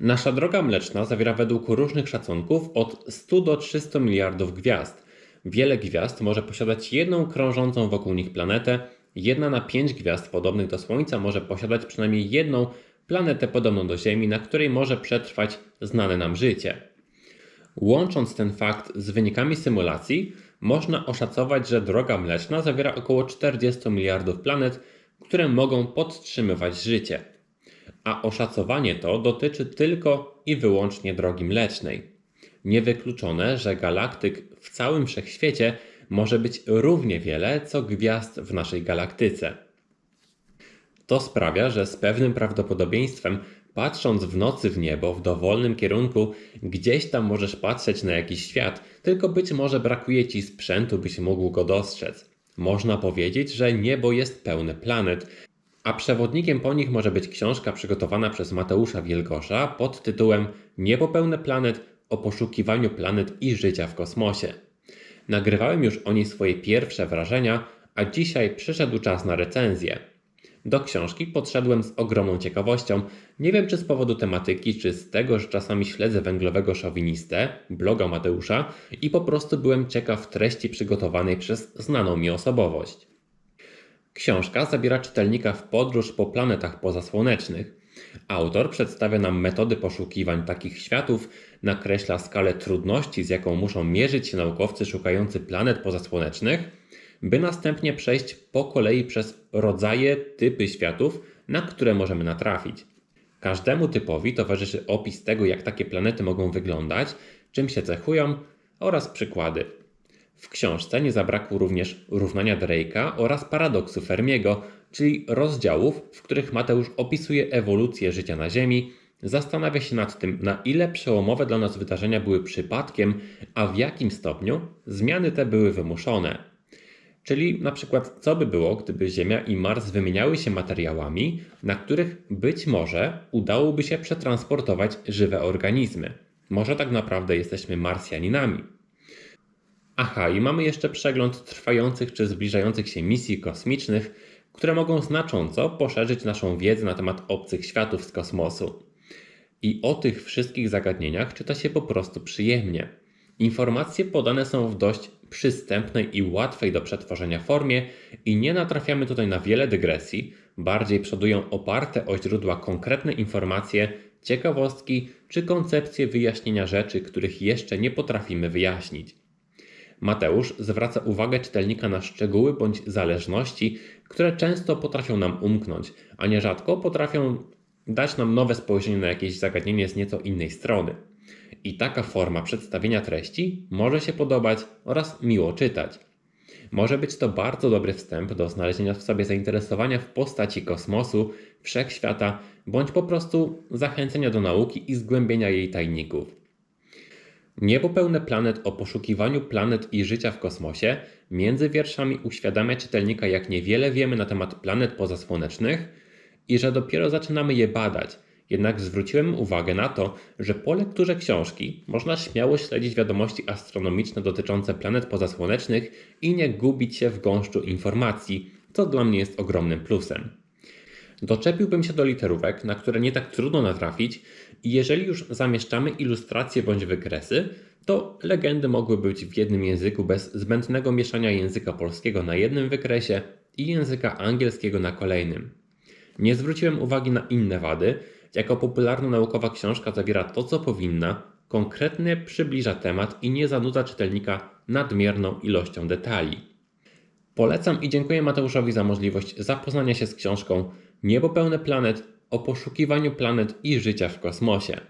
Nasza droga mleczna zawiera według różnych szacunków od 100 do 300 miliardów gwiazd. Wiele gwiazd może posiadać jedną krążącą wokół nich planetę, jedna na pięć gwiazd podobnych do Słońca może posiadać przynajmniej jedną planetę podobną do Ziemi, na której może przetrwać znane nam życie. Łącząc ten fakt z wynikami symulacji, można oszacować, że droga mleczna zawiera około 40 miliardów planet, które mogą podtrzymywać życie. A oszacowanie to dotyczy tylko i wyłącznie drogi mlecznej. Niewykluczone, że galaktyk w całym wszechświecie może być równie wiele co gwiazd w naszej galaktyce. To sprawia, że z pewnym prawdopodobieństwem, patrząc w nocy w niebo w dowolnym kierunku, gdzieś tam możesz patrzeć na jakiś świat, tylko być może brakuje ci sprzętu, byś mógł go dostrzec. Można powiedzieć, że niebo jest pełne planet, a przewodnikiem po nich może być książka przygotowana przez Mateusza Wielgosza pod tytułem Niebo pełne planet o poszukiwaniu planet i życia w kosmosie. Nagrywałem już o niej swoje pierwsze wrażenia, a dzisiaj przyszedł czas na recenzję. Do książki podszedłem z ogromną ciekawością. Nie wiem, czy z powodu tematyki, czy z tego, że czasami śledzę węglowego szowinistę, bloga Mateusza, i po prostu byłem ciekaw treści przygotowanej przez znaną mi osobowość. Książka zabiera czytelnika w podróż po planetach pozasłonecznych. Autor przedstawia nam metody poszukiwań takich światów, nakreśla skalę trudności, z jaką muszą mierzyć się naukowcy szukający planet pozasłonecznych, by następnie przejść po kolei przez rodzaje, typy światów, na które możemy natrafić. Każdemu typowi towarzyszy opis tego, jak takie planety mogą wyglądać, czym się cechują oraz przykłady. W książce nie zabrakło również równania Drake'a oraz paradoksu Fermiego, czyli rozdziałów, w których Mateusz opisuje ewolucję życia na Ziemi, zastanawia się nad tym, na ile przełomowe dla nas wydarzenia były przypadkiem, a w jakim stopniu zmiany te były wymuszone. Czyli na przykład, co by było, gdyby Ziemia i Mars wymieniały się materiałami, na których być może udałoby się przetransportować żywe organizmy. Może tak naprawdę jesteśmy Marsjaninami. Aha, i mamy jeszcze przegląd trwających czy zbliżających się misji kosmicznych, które mogą znacząco poszerzyć naszą wiedzę na temat obcych światów z kosmosu. I o tych wszystkich zagadnieniach czyta się po prostu przyjemnie. Informacje podane są w dość przystępnej i łatwej do przetworzenia formie i nie natrafiamy tutaj na wiele dygresji, bardziej przodują oparte o źródła konkretne informacje, ciekawostki czy koncepcje wyjaśnienia rzeczy, których jeszcze nie potrafimy wyjaśnić. Mateusz zwraca uwagę czytelnika na szczegóły bądź zależności, które często potrafią nam umknąć, a nierzadko potrafią dać nam nowe spojrzenie na jakieś zagadnienie z nieco innej strony. I taka forma przedstawienia treści może się podobać oraz miło czytać. Może być to bardzo dobry wstęp do znalezienia w sobie zainteresowania w postaci kosmosu, wszechświata, bądź po prostu zachęcenia do nauki i zgłębienia jej tajników. Niebo pełne planet o poszukiwaniu planet i życia w kosmosie między wierszami uświadamia czytelnika, jak niewiele wiemy na temat planet pozasłonecznych i że dopiero zaczynamy je badać. Jednak zwróciłem uwagę na to, że po lekturze książki można śmiało śledzić wiadomości astronomiczne dotyczące planet pozasłonecznych i nie gubić się w gąszczu informacji, co dla mnie jest ogromnym plusem. Doczepiłbym się do literówek, na które nie tak trudno natrafić, i jeżeli już zamieszczamy ilustracje bądź wykresy, to legendy mogły być w jednym języku bez zbędnego mieszania języka polskiego na jednym wykresie i języka angielskiego na kolejnym. Nie zwróciłem uwagi na inne wady, jako popularno-naukowa książka zawiera to, co powinna, konkretnie przybliża temat i nie zanudza czytelnika nadmierną ilością detali. Polecam i dziękuję Mateuszowi za możliwość zapoznania się z książką Niebo pełne planet o poszukiwaniu planet i życia w kosmosie.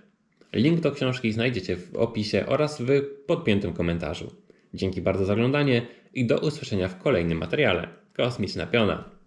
Link do książki znajdziecie w opisie oraz w podpiętym komentarzu. Dzięki bardzo za oglądanie i do usłyszenia w kolejnym materiale. Kosmiczna Piona.